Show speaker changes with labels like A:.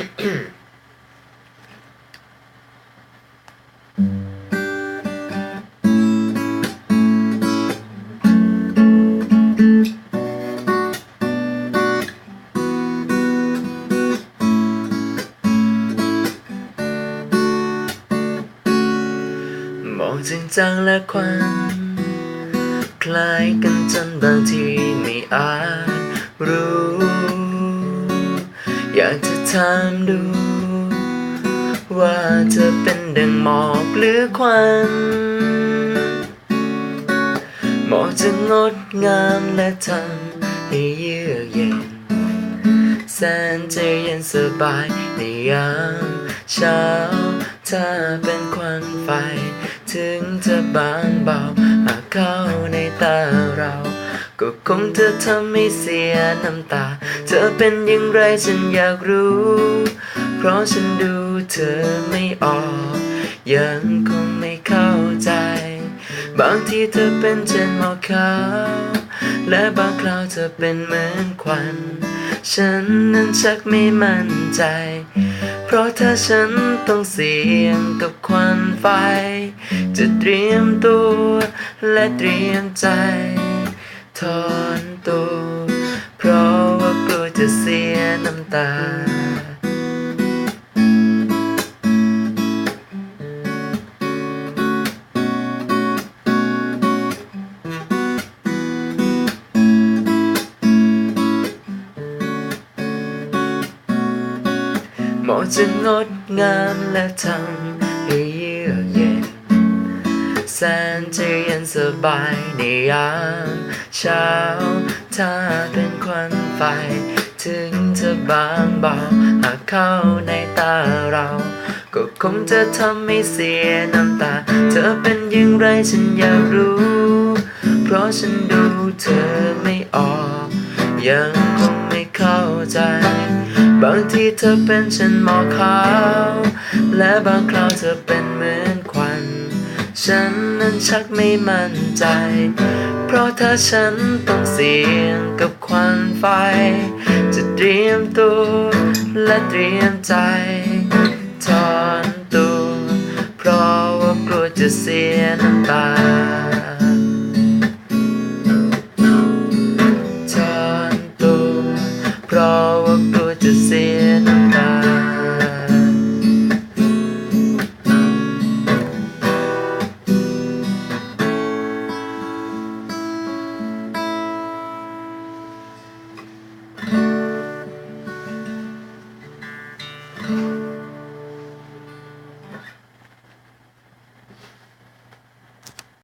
A: มองจริงจังและควันคล้ายกันจนบางทีไม่อาจรู้ อยากจะถามดู ว่าเธอเป็นดังหมอกหรือควันหมอกจะงดงามและทำให้เยือกเย็นแสนจะเย็นสบายในยามเช้าถ้าเป็นควันไฟ ถึงจะบางเบาหากเข้าในตา เราก็คงจะทำให้เสียน้ำตา เธอเป็นอย่างไรฉันอยากรู้ เพราะฉันดูเธอไม่ออก ยังคงไม่เข้าใจ บางทีเธอเป็นเช่นหมอกขาวและบางคราวเธอเป็นเหมือนควัน ฉันนั้นชักไม่มั่นใจ เพราะถ้าฉันต้องเสี่ยงกับควันไฟ จะเตรียมตัวและเตรียมใจ ถอนตัว เพราะว่ากลัวจะเสียน้ำตา หมอจะงดงามและทำให้ยือกเย็นแสนจะเย็นสบายในยามเช้า ถ้าเป็นควันไฟ ถึงจะบางเบาหากเข้าในตาเรา ก็คงจะทำให้เสียน้ำตา เธอเป็นอย่างไรฉันอยากรู้ เพราะฉันดูเธอไม่ออก ยังคงไม่เข้าใจ บางทีเธอเป็นฉันหมอขาว และบางคราวเธอเป็นเหมือน ฉันนั้นชักไม่มั่นใจ เพราะถ้าฉันต้องเสี่ยงกับควันไฟ จะเตรียมตัวและเตรียมใจ ถอนตัว เพราะว่ากลัวจะเสียน้ำตา